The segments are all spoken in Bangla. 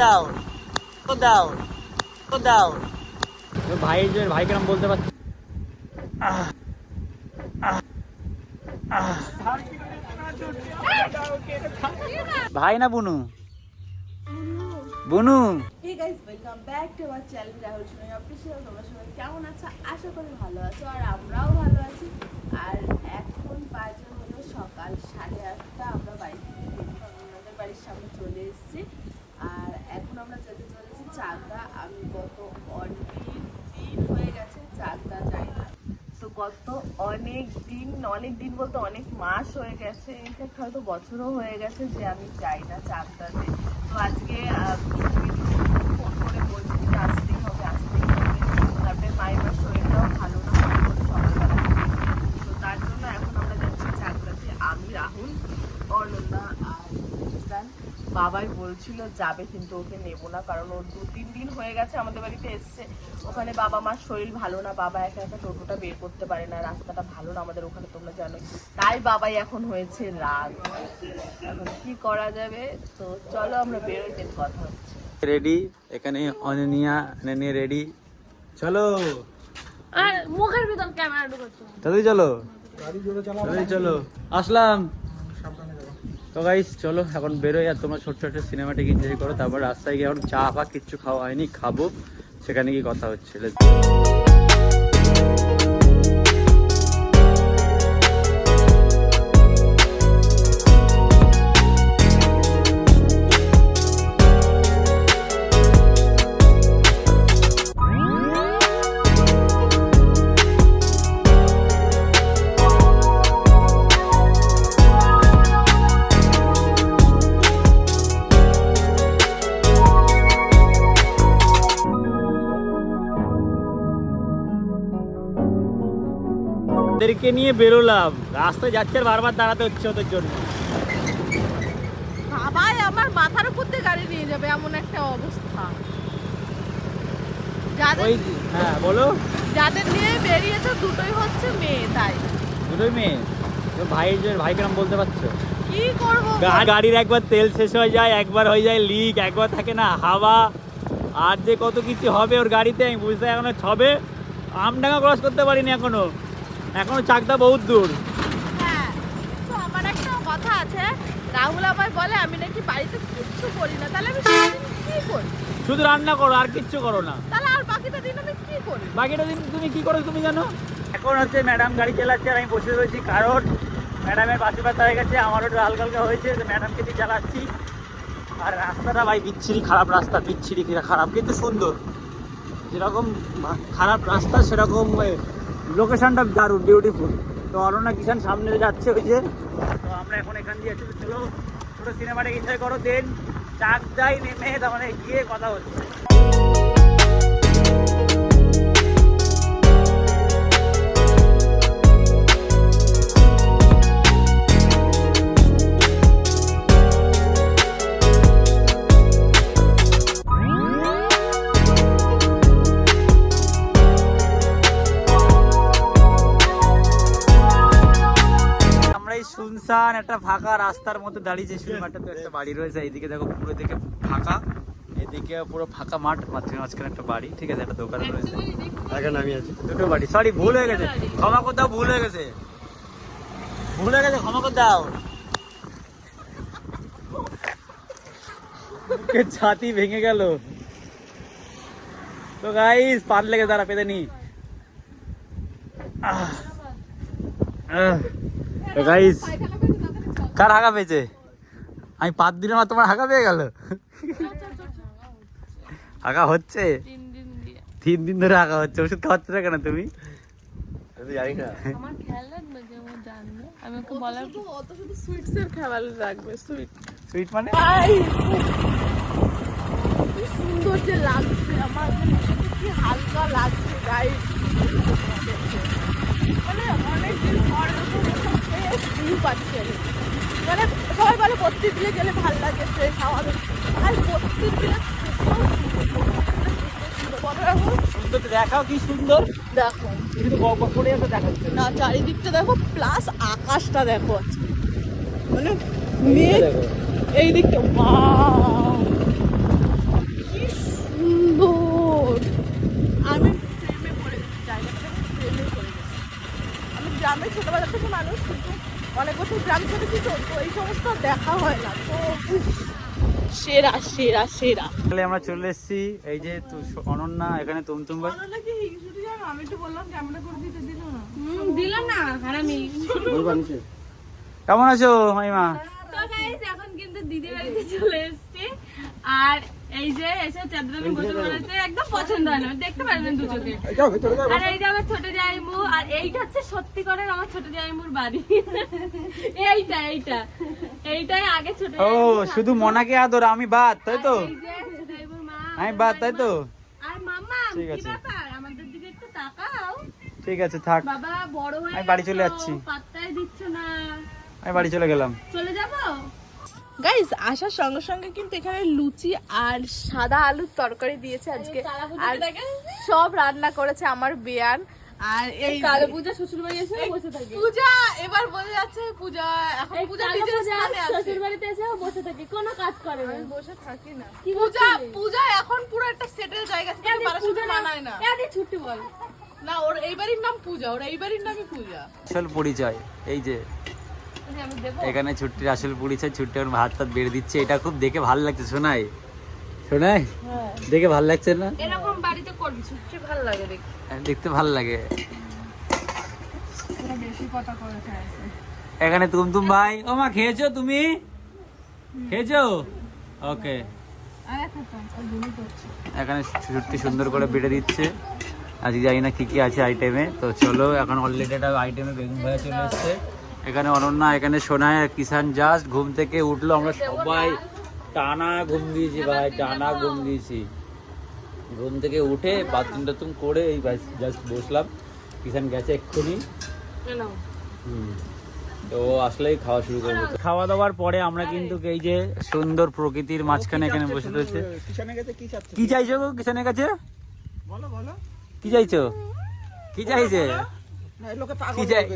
দাও দাও দাও ভাই যে ভাইকে নাম বলতে পারছি। ভাই না বুনু? বুনু? Hey guys welcome back to our channel Rahul Sunai official তোমরা সবাই কেমন আছো? আশা করি ভালো আছো আর আমরাও ভালো আছি। আর এখন বাজে হলো সকাল সাড়ে আটটা। আমরা বাড়ি থেকে আমাদের বাড়ির সামনে চলে এসেছি আর এখন আমরা যেতে চলেছি চাকদা আমি গত অনেক দিন হয়ে গেছে চাকদা যাই না। তো গত অনেক দিন অনেক দিন বলতে অনেক মাস হয়ে গেছে ইনফ্যাক্ট হয়তো বছরও হয়ে গেছে যে আমি যাই না চাকদাতে তো আজকে আহ, ফোন করে বলছি যে আসতেই হবে আসতেই হবে তারপরে মায়ের মার শরীরটাও ভালো না বলে সকালবেলা থেকে। তো তার জন্য এখন আমরা যাচ্ছি চাকদাতে আমি রাহুল অনন্যা আর ইসরান বাবাই বলছিল যাবে কিন্তু ওকে নেব না। কারণ ওর দু তিন দিন হয়ে গেছে আমাদের বাড়িতে এসছে। ওখানে বাবা মার শরীর ভালো না বাবা একা একা টোটোটা বের করতে পারে না রাস্তাটা ভালো না আমাদের ওখানে তোমরা জানো তাই বাবাই এখন হয়েছে রাগ। এখন কি করা যাবে? তো চলো আমরা বেরোই দেন কথা হচ্ছে। রেডি এখানে অননিয়া অননিয়া রেডি চলো। আর মুখের ভিতর ক্যামেরা তাড়াতাড়ি চলো। তাড়াতাড়ি চলো। আসলাম। তো গাইস চলো, এখন বেরোই আর তোমার ছোট্ট ছোট্ট সিনেমাটিক এনজয় করো। তারপর রাস্তায় গিয়ে এখন চা ফা কিচ্ছু খাওয়া হয়নি, খাব। সেখানে গিয়ে কথা হচ্ছে ওদেরকে নিয়ে বেরোলাম। রাস্তায় যাচ্ছে আর বারবার দাঁড়াতে হচ্ছে ওদের জন্য। বাবাই আমার মাথার উপর দিয়ে গাড়ি নিয়ে যাবে এমন একটা অবস্থা। যাদের হ্যাঁ বলো। যাদের নিয়ে বেরিয়েছে দুটোই হচ্ছে মেয়ে তাই। দুটোই মেয়ে। ভাই নাম বলতে পারছ? কি করব? গাড়ির একবার তেল শেষ হয়ে যায় একবার হয়ে যায় লিক একবার থাকে না হাওয়া। আর যে কত কিছু হবে ওর গাড়িতে আমি বুঝতে এখনও ছবে আমডাঙ্গা ক্রস করতে পারিনি এখনও। এখনও চাকদা বহুত দূর। হ্যাঁ তো আমার একটা কথা আছে। রাহুল আমায় বলে আমি নাকি বাড়িতে কিচ্ছু করি না। তাহলে আমি সারাদিন কি করি? শুধু রান্না করো আর কিচ্ছু করো না। তাহলে আর বাকিটা দিন আমি কি করি? বাকিটা দিন তুমি কি করো তুমি জানো? এখন হচ্ছে ম্যাডাম গাড়ি চালাচ্ছে আর আমি বসে রয়েছি। কারণ ম্যাডামের বাসি ব্যথা হয়ে গেছে আমারও একটু হালকা হালকা হয়েছে ম্যাডামকে দিয়ে চালাচ্ছি। আর রাস্তাটা ভাই বিচ্ছিরি খারাপ রাস্তা বিচ্ছিরি খারাপ কিন্তু সুন্দর। যেরকম খারাপ রাস্তা সেরকম লোকেশনটা দারুণ বিউটিফুল তো অরণ্যা কিষান সামনে যাচ্ছে ওই যে। তো আমরা এখন এখান দিয়ে চলো, ছোটো সিনেমাটা এনজয় করো দেন চাক যাই নেমে তার মানে গিয়ে কথা হচ্ছে রাস্তার মধ্যে দাঁড়িয়েছি সিনেমাটা তো একটা বাড়ি রয়েছে এইদিকে দেখো পুরো দিকে ফাঁকা এদিকে পুরো ফাঁকা মাঠ মাঝখানে মাঝখানে একটা বাড়ি ঠিক আছে একটা দোকান রয়েছে। দুটো বাড়ি সরি ভুল হয়ে গেছে ক্ষমা করে দাও ভুল হয়ে গেছে। ভুল হয়ে গেছে ক্ষমা করে দাও। ছাতি ভেঙে গেল? তো গাইস পার লেগে দাঁড়া পেতে নি। তো গাইস কার হাগা পেয়েছে? আমি পাঁচ দিলাম আর তোমার হাগা পেয়ে গেল। হাগা হচ্ছে? তিন দিন দিয়ে তিন দিন ধরে হাগা হচ্ছে। ওষুধ খাওয়াচ্ছে না কেন তুমি? আমার সুইট সুইট মানে? সুন্দর যে লাগছে। আমার কি হালকা লাগছে গাইস মানে অনেকদিন পর ভিউ পাচ্ছি আমি। মানে সবাই বলে বত্রিশ দিলে গেলে ভালো লাগে ফ্রেশ হাওয়া আর বত্রিশ দিলে দেখাও কি সুন্দর। দেখো। কিন্তু করে আছে দেখাচ্ছে না। চারিদিকটা দেখো প্লাস আকাশটা দেখো মানে মেঘ এই দিকটা wow! অনেক বছর গ্রাম ছেড়েছি তো তো এই সমস্ত দেখা হয় না তো সেরা সেরা সেরা। তাহলে আমরা চলে এসেছি এই যে তু- অনন্যা এখানে তুমতুম ভাই। আমি তো বললাম ক্যামেরা করে দিতে দিল না। দিল না হারামি কেমন আছো মাইমা তো গাইস এখন কিন্তু দিদি বাড়িতে চলে এসেছি আর এই যে এসে চাদরামি বসে পড়েছে একদম পছন্দ হয় না। দেখতে পারবেন দু চোখে। আর এই যে আমার ছোট জাইমু আর এইটা হচ্ছে সত্যি করে আমার ছোট জাইমুর বাড়ি। এইটা এইটা। এইটাই আগে ছোট ও শুধু মনাকে আদর আমি বাদ তাই তো? আমি বাদ তাই তো? আর মাম্মা ঠিক কি আছে। আমাদের দিকে একটু তাকাও। ঠিক আছে থাক। বাবা বড় হয়ে আমি বাড়ি চলে যাচ্ছি। পাত্তাই দিচ্ছ না। আমি বাড়ি চলে গেলাম। চলে যাব? গাইজ আসার সঙ্গে সঙ্গে কিন্তু এখানে লুচি আর সাদা আলুর তরকারি দিয়েছে আজকে। আর সব রান্না করেছে আমার বেয়ান। আর এই কালো পূজা শ্বশুর বাড়ি এসে বসে থাকে। পূজা এবার বোঝা যাচ্ছে পূজা। এখন পূজা নিজের স্থানে আছে। শ্বশুর বাড়িতে এসে বসে থাকে কোনো কাজ করে না। বসে থাকি না। কি পূজা পূজা এখন পুরো একটা সেটেল জায়গা থেকে পূজা মানায় না। এদের ছুটি বল। না ওর এইবারের নাম পূজা ওর এইবারের নামই পূজা। আসল পরিচয় এই যে এখানে ছুটির আসল পরিচয় ছুটি এখন ভাত টাত বেড়ে দিচ্ছে। এটা খুব দেখে ভালো লাগছে শোনাই শোনাই দেখে ভালো লাগছে না? এরকম বাড়িতে করবি ছুটি ভালো লাগে দেখি দেখতে ভালো লাগে। এখানে তুমতুম ভাই। ও মা খেয়েছো তুমি? খেয়েছো? ওকে। এখানে ছুটি সুন্দর করে বেড়ে দিচ্ছে। আজকে জানি না কি কি আছে আইটেমে তো চলো এখন অলরেডি একটা আইটেমে বেগুন ভাজা চলে এসছে। এখানে অনন্যা এখানে সোনায় আর কিষান জাস্ট ঘুম থেকে উঠল আমরা সবাই টানা ঘুম দিয়েছি ভাই টানা ঘুম দিয়েছি। ঘুম থেকে উঠে বাথরুম টাথরুম করে এই জাস্ট বসলাম। কিষান গেছে এক্ষুনি। হুম। তো আসলেই খাওয়া শুরু করব। খাওয়া দাওয়ার পরে আমরা কিন্তু এই যে সুন্দর প্রকৃতির মাঝখানে এখানে বসে রয়েছে। কি চাইছো গো কিষানের কাছে? কি চাইছো? কি চাইছে? কি চাই-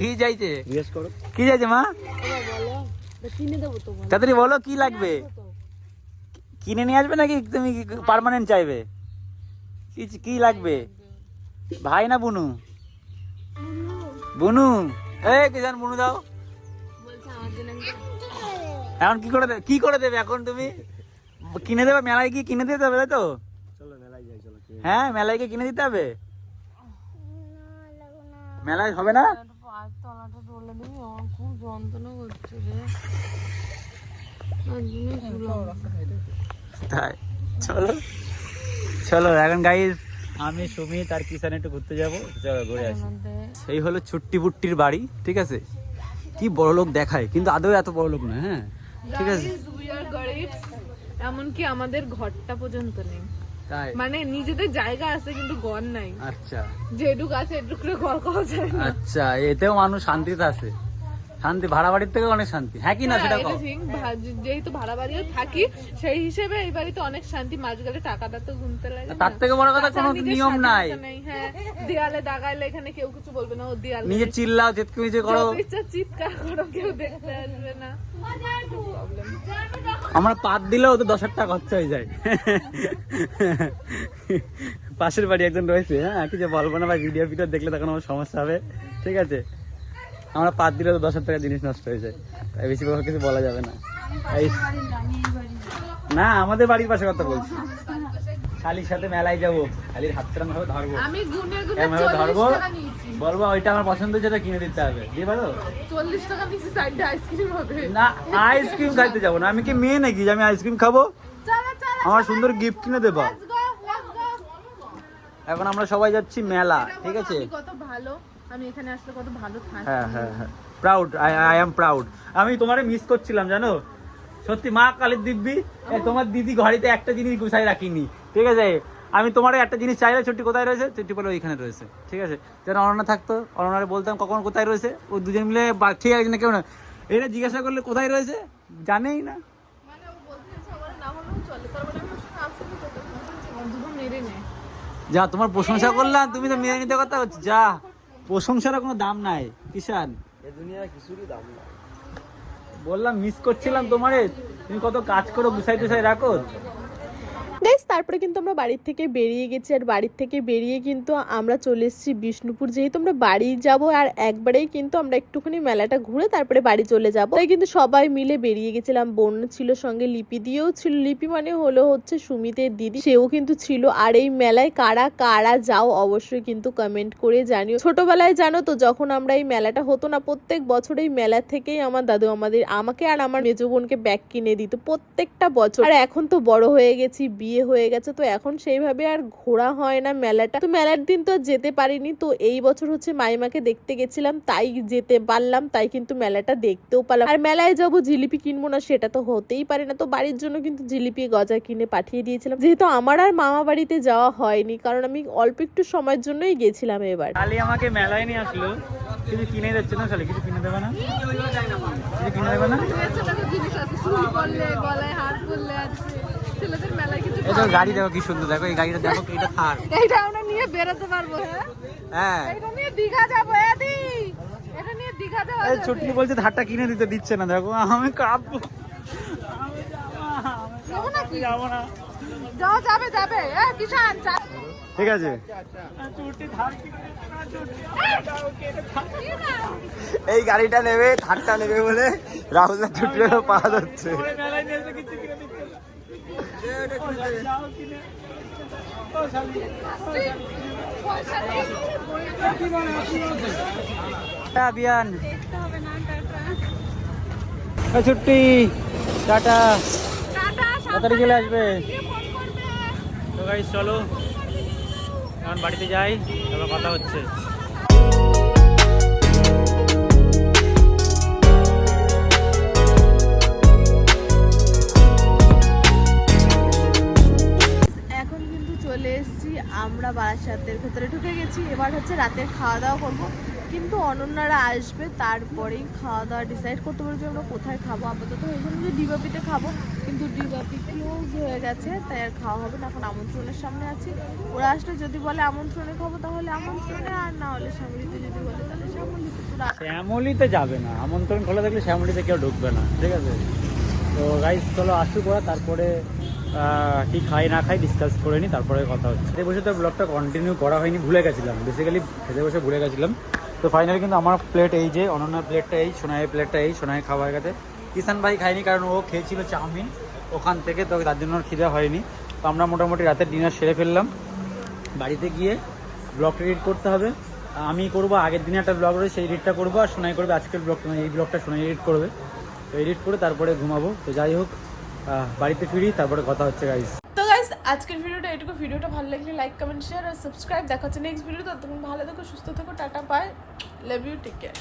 কি চাইছে কি চাইছে মা? তাড়াতাড়ি বলো কি লাগবে? কিনে নিয়ে আসবে নাকি তুমি পার্মানেন্ট চাইবে? কি কি লাগবে? ভাই না বুনু? বুনু। এ কিষান বুনু দাও। এখন কি করে দেবে কি করে দেবে এখন তুমি? কিনে দেবে মেলায় কি কিনে দিতে হবে তাই তো? হ্যাঁ মেলায় কি কিনে দিতে হবে? মেলায় হবে না? তলাটা তোলে দিবি আমার খুব যন্ত্রণা করছে। তাই চলো চলো এখন গাইজ আমি সুমিত আর কিষান একটু ঘুরতে যাব। চলো ঘুরে আসি। এই হলো ছুট্টি বুট্টির বাড়ি ঠিক আছে? কি বড় লোক দেখায় কিন্তু আদৌ এত বড় লোক না হ্যাঁ? ঠিক আছে? এমনকি আমাদের ঘরটা পর্যন্ত নেই। মানে নিজেদের জায়গা আছে কিন্তু গড় নাই। আচ্ছা। যেটুক আছে এটুক গড় ঘর করা যায় আচ্ছা এতেও মানুষ শান্তিতে আছে। শান্তি ভাড়া বাড়ির থেকে অনেক শান্তি। হ্যাঁ কি না সেটা হ্যাঁ। ভা- যেহেতু ভাড়া বাড়িও থাকি সেই হিসেবে এই বাড়িতে অনেক শান্তি। মাঝ গেলে টাকাটা তো গুনতে লাগে তার থেকে বড় কথা কোনো নিয়ম নাই। হ্যাঁ। দেয়ালে দাগাইলে এখানে কেউ কিছু বলবে না ও দেয়ালে নিজে চিল্লাও যেটকে নিজে করো। চিৎকার করো কেউ দেখতে আসবে না। আমরা পাত দিলেও তো দশ হাজার টাকা খরচা হয়ে যায়। পাশের বাড়ি একজন রয়েছে হ্যাঁ কিছু বলব না বা ভিডিও ভিডিও দেখলে তখন আমার সমস্যা হবে। ঠিক আছে? আমরা পাত দিলে তো দশ হাজার টাকা জিনিস নষ্ট হয়ে যায়। তাই বেশি কথা কিছু বলা যাবে না। না আমাদের বাড়ির পাশে কথা বলছি। শালির সাথে মেলায় যাব। শালির হাতটা আমি ধরবো। চল্লিশ ধরবো নিয়েছি। বলব ওইটা আমার পছন্দ যেটা কিনে দিতে হবে। দিয়ে পারো চল্লিশ টাকা চারটে আইসক্রিম হবে। না আইসক্রিম খাইতে যাব না। আমি কি মেয়ে নাকি যে আমি আইসক্রিম খাব? আমার সুন্দর গিফট কিনে দেবা। এখন আমরা সবাই যাচ্ছি মেলা ঠিক আছে? কত ভালো। আমি এখানে আসলে কত ভালো থাকি। হ্যাঁ হ্যাঁ হ্যাঁ। Proud I I am proud আমি তোমারে মিস করছিলাম জানো? সত্যি মা কালীর দিব্যি তোমার দিদি ঘড়িতে একটা জিনিস গুছাই রাখিনি। ঠিক আছে? আমি তোমার একটা জিনিস চাইলে ছুটি কোথায় রয়েছে? ছুটি বলে ওইখানে রয়েছে। ঠিক আছে? যেন অনন্যা থাকতো অনন্যারে বলতাম কখন কোথায় রয়েছে? ও দুজন মিলে ঠিক আছে না কেউ না। এটা জিজ্ঞাসা করলে কোথায় রয়েছে? জানেই না। মানে ও বলতে চাইছে আমার না হলেও চলে। তারপরে আমি ওর সঙ্গে আসতে যেতে বন্ধুকে মেরে নে যা তোমার প্রশংসা করলাম তুমি তো মেনে নিতে কথা হচ্ছে যা। প্রশংসার কোনো দাম নাই কিষান এ দুনিয়ার কিছুরই দাম নাই। বললাম মিস করছিলাম তোমারে। তুমি কত কাজ করো গুছাই টুছাই রাখো। গাইস তারপরে কিন্তু আমরা বাড়ির থেকে বেরিয়ে গেছি। আর বাড়ির থেকে বেরিয়ে কিন্তু আমরা চলে এসেছি বিষ্ণুপুর। যেহেতু আমরা বাড়ি যাব আর একবারেই কিন্তু আমরা একটুখানি মেলাটা ঘুরে তারপরে বাড়ি চলে যাব। তাই কিন্তু সবাই মিলে বেরিয়ে গেছিলাম। বোন ছিল সঙ্গে লিপি দিয়েও ছিল। লিপি মানে হলো হচ্ছে সুমিতের দিদি। সেও কিন্তু ছিল। আর এই মেলায় কারা কারা যাও অবশ্যই কিন্তু কমেন্ট করে জানিও। ছোটবেলায় জানো তো, যখন আমরা এই মেলাটা হতো না, প্রত্যেক বছর এই মেলা থেকেই আমার দাদু আমাদের আমাকে আর আমার মেজো বোনকে ব্যাগ কিনে দিত প্রত্যেকটা বছর। আর এখন তো বড় হয়ে গেছি বিয়ে হয়ে গেছে তো এখন সেইভাবে আর ঘোরা হয় না মেলাটা। তো মেলার দিন তো যেতে পারিনি তো এই বছর হচ্ছে মাইমাকে দেখতে গেছিলাম তাই যেতে পারলাম তাই কিন্তু মেলাটা দেখতেও পারলাম। আর মেলায় যাব জিলিপি কিনবো না সেটা তো হতেই পারে না তো বাড়ির জন্য কিন্তু জিলিপি গজা কিনে পাঠিয়ে দিয়েছিলাম। যেহেতু আমার আর মামা বাড়িতে যাওয়া হয়নি কারণ আমি অল্প একটু সময়ের জন্যই গেছিলাম এবার। আমাকে মেলায় নিয়ে আসলো কিছু কিনে যাচ্ছে না কিছু কিনে দেবে না? কিছু কিনে দেবে না? জিনিস আছে গলায় হাত পরলে আছে ছেলেদের মেলায় এই তো গাড়ি দেখো কি সুন্দর দেখো এই গাড়িটা দেখো এটা থার। এইটা আমরা নিয়ে বেরোতে পারব হ্যাঁ? হ্যাঁ। এটা নিয়ে দীঘা যাব এদি। এটা নিয়ে দীঘা এই যাবে। ছুটি বলছে ধারটা কিনে দিতে দিচ্ছে না দেখো আমি কাঁপবো আমি যাব নাকি? যাব না। যাওয়া যাবে যাবে। এ কিষান যা- ঠিক আছে। না। এই গাড়িটা নেবে থারটা নেবে বলে রাহুল ছুটি পা যাচ্ছে ওরে মেলায় নিয়ে এসে কিছু কিনে দিচ্ছে না। যাও কিনে। ও শালি। বিয়ান এই ছুটি, টাটা তাড়াতাড়ি চলে আসবে চলো এখন বাড়িতে যাই, তারপর কথা হচ্ছে ভেতরে ঢুকে গেছি। এবার হচ্ছে রাতের খাওয়া দাওয়া করব। কিন্তু অনন্যারা আসবে, তারপরেই খাওয়া দাওয়া ডিসাইড করতে পারব যে আমরা কোথায় খাব আপাতত। হয়েছিল যে ডিবাপিতে খাব। কিন্তু ডিবাপি ক্লোজ হয়ে গেছে, তাই আর খাওয়া হবে না। এখন আমন্ত্রণের সামনে আছি। ওরা আসলে যদি বলে আমন্ত্রণে খাব, তাহলে আমন্ত্রণে আর না হলে শ্যামলিতে যদি বলে, তাহলে শ্যামলিতে শ্যামলিতে যাবে না। আমন্ত্রণ খোলা থাকলে শ্যামলিতে কেউ ঢুকবে না। ঠিক আছে? তো গাইস চলো আসুক ওরা, তারপরে কি খাই না খাই ডিসকাস করে নিই তারপরে কথা হচ্ছে। খেতে বসে তো ব্লগটা কন্টিনিউ করা হয়নি, ভুলে গেছিলাম। বেসিক্যালি খেতে বসে ভুলে গেছিলাম। তো ফাইনালি কিন্তু আমার প্লেট এই যে, অনন্যার প্লেটটা এই, সোনাইয়ের প্লেটটা এই, সোনাই খাওয়া গেছে। কিষান ভাই খায়নি কারণ ও খেয়েছিল চাউমিন। ওখান থেকে তো তার জন্য খিদে হয়নি। তো আমরা মোটামুটি রাতের ডিনার সেরে ফেললাম। বাড়িতে গিয়ে ব্লগটা এডিট করতে হবে। আমি করব, আগের দিনে একটা ব্লগ রয়েছে, সেই এডিটটা করব, আর সোনাই করবে, আজকের ব্লগ এই ব্লগটা সোনাই এডিট করবে। তো এডিট করে তারপরে ঘুমাবো। তো যাই হোক বাড়িতে ফিরি, তারপরে কথা হচ্ছে গাইস তো গাইস আজকের ভিডিওটা, এটুকু ভিডিওটা ভালো লাগলে লাইক কমেন্ট শেয়ার আর সাবস্ক্রাইব দেখা হচ্ছে নেক্সট ভিডিও তুমি ভালো থেকো, সুস্থ থেকো, tata bye love you take care